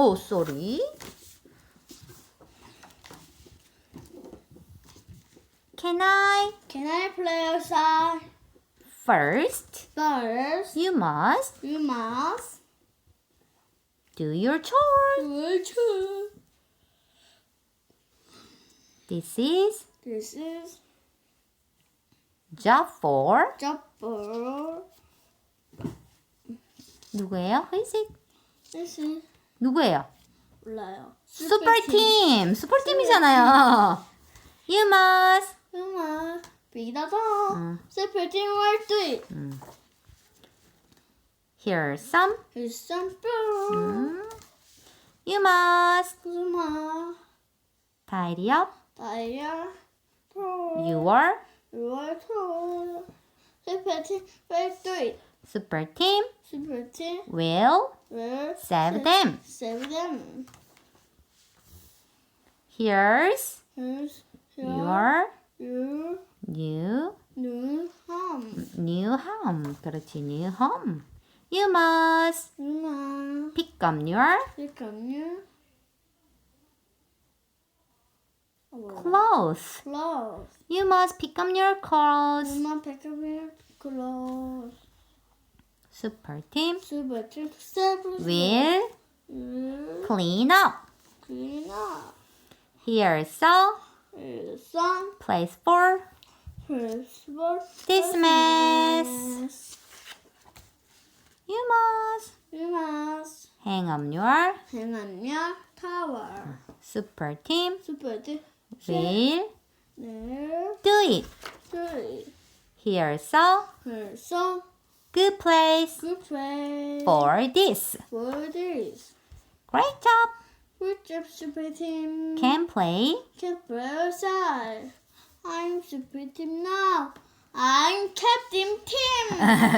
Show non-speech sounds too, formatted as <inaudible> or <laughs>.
Oh, sorry. Can I? Can I play outside? First, First, you must you must do your chores. do two. This is This is job for double. 누구예요? Who is it? This is 누구예요? 몰라요. 슈퍼팀. 슈퍼팀이잖아요. You must. You must be the dog. 응. Super team will do it. 음. Here's some. Here's some food. 음. You must You must tidy up tire. Your your your tool. Super team will do it. super team Super team will will save them. Save them. Here's Here's your your new new home. new home. 그렇지, new home. You must You must pick up your become new clothes. clothes. You must pick up your clothes. You must pick up your clothes. Super team Super team save will will clean up. clean up. Here's a Here's some place for Christmas. this mess. You must You must hang up your hang on your tower. super team Super team will there do it. three. Here's a Here's some good place good play for this. for this. Great job. Good job, super team. Can play. Can play outside. I'm super team now. I'm captain team. <laughs>